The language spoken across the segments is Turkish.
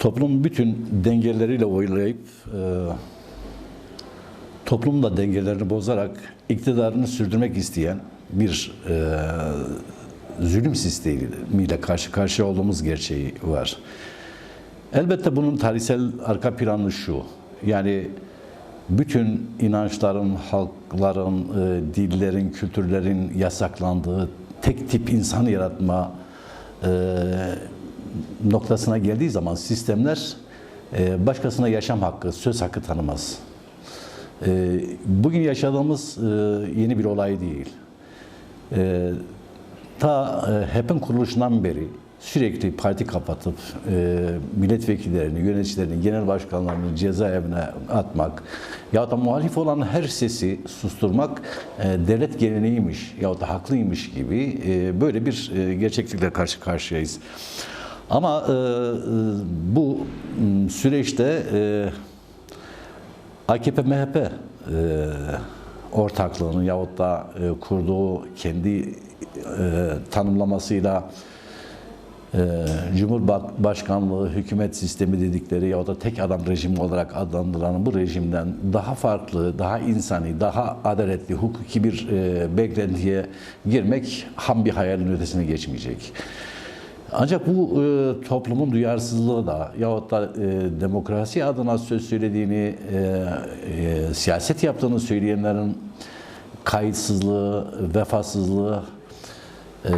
Toplumun bütün dengeleriyle oylayıp e, toplumla dengelerini bozarak iktidarını sürdürmek isteyen bir e, zulüm sistemiyle karşı karşıya olduğumuz gerçeği var. Elbette bunun tarihsel arka planı şu. Yani bütün inançların, halkların, e, dillerin, kültürlerin yasaklandığı tek tip insan yaratma e, noktasına geldiği zaman sistemler e, başkasına yaşam hakkı, söz hakkı tanımaz. E, bugün yaşadığımız e, yeni bir olay değil. E, ta e, HEP'in kuruluşundan beri sürekli parti kapatıp e, milletvekillerini, yöneticilerini, genel başkanlarını cezaevine atmak ya da muhalif olan her sesi susturmak e, devlet geleneğiymiş ya da haklıymış gibi e, böyle bir e, gerçeklikle karşı karşıyayız. Ama e, e, bu süreçte e, AKP MHP e, ortaklığının yahut da e, kurduğu kendi e, tanımlamasıyla e, Cumhurbaşkanlığı hükümet sistemi dedikleri ya da tek adam rejimi olarak adlandırılan bu rejimden daha farklı, daha insani, daha adaletli, hukuki bir e, beklentiye girmek ham bir hayalin ötesine geçmeyecek. Ancak bu e, toplumun duyarsızlığı da yahut da e, demokrasi adına söz söylediğini, e, e, siyaset yaptığını söyleyenlerin kayıtsızlığı, vefasızlığı e,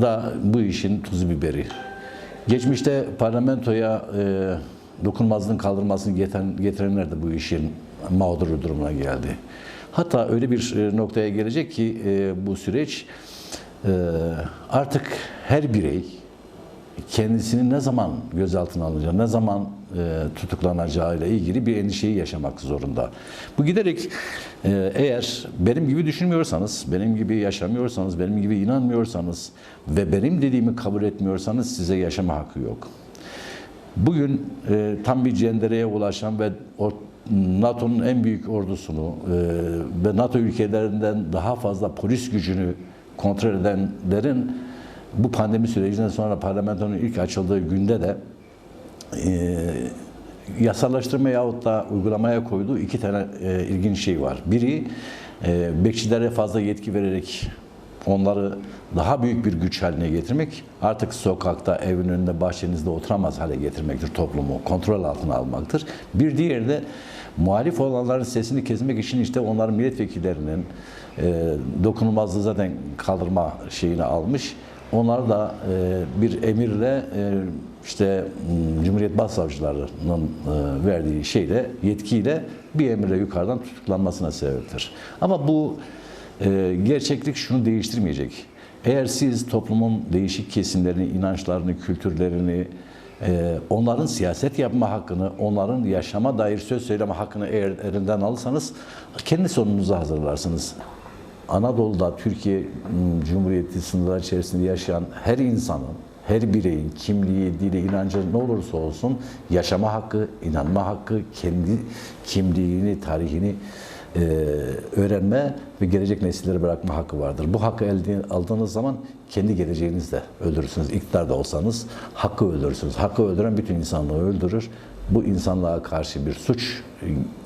da bu işin tuzu biberi. Geçmişte parlamentoya e, dokunmazlığın kaldırmasını getiren, getirenler de bu işin mağduru durumuna geldi. Hatta öyle bir e, noktaya gelecek ki e, bu süreç e, artık her birey kendisini ne zaman gözaltına alacağı, ne zaman e, tutuklanacağı ile ilgili bir endişeyi yaşamak zorunda. Bu giderek e, eğer benim gibi düşünmüyorsanız, benim gibi yaşamıyorsanız, benim gibi inanmıyorsanız ve benim dediğimi kabul etmiyorsanız size yaşama hakkı yok. Bugün e, tam bir cendereye ulaşan ve o NATO'nun en büyük ordusunu e, ve NATO ülkelerinden daha fazla polis gücünü kontrol edenlerin bu pandemi sürecinden sonra parlamentonun ilk açıldığı günde de e, yasallaştırma yahut da uygulamaya koyduğu iki tane e, ilginç şey var. Biri e, bekçilere fazla yetki vererek onları daha büyük bir güç haline getirmek, artık sokakta, evin önünde, bahçenizde oturamaz hale getirmektir toplumu, kontrol altına almaktır. Bir diğeri de muhalif olanların sesini kesmek için işte onların milletvekillerinin e, dokunulmazlığı zaten kaldırma şeyini almış. Onlar da e, bir emirle e, işte m, Cumhuriyet Başsavcılarının e, verdiği şeyle, yetkiyle bir emirle yukarıdan tutuklanmasına sebeptir. Ama bu e, gerçeklik şunu değiştirmeyecek. Eğer siz toplumun değişik kesimlerini, inançlarını, kültürlerini, e, onların siyaset yapma hakkını, onların yaşama dair söz söyleme hakkını eğer elinden alırsanız kendi sonunuzu hazırlarsınız. Anadolu'da Türkiye m, Cumhuriyeti sınırları içerisinde yaşayan her insanın, her bireyin kimliği, dili, inancı ne olursa olsun yaşama hakkı, inanma hakkı, kendi kimliğini, tarihini e, öğrenme ve gelecek nesillere bırakma hakkı vardır. Bu hakkı elde aldığınız zaman kendi geleceğinizi de öldürürsünüz. İktidarda olsanız hakkı öldürürsünüz. Hakkı öldüren bütün insanlığı öldürür. Bu insanlığa karşı bir suç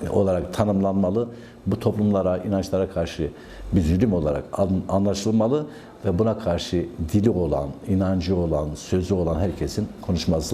e, olarak tanımlanmalı. Bu toplumlara, inançlara karşı bir zulüm olarak an- anlaşılmalı ve buna karşı dili olan, inancı olan, sözü olan herkesin konuşması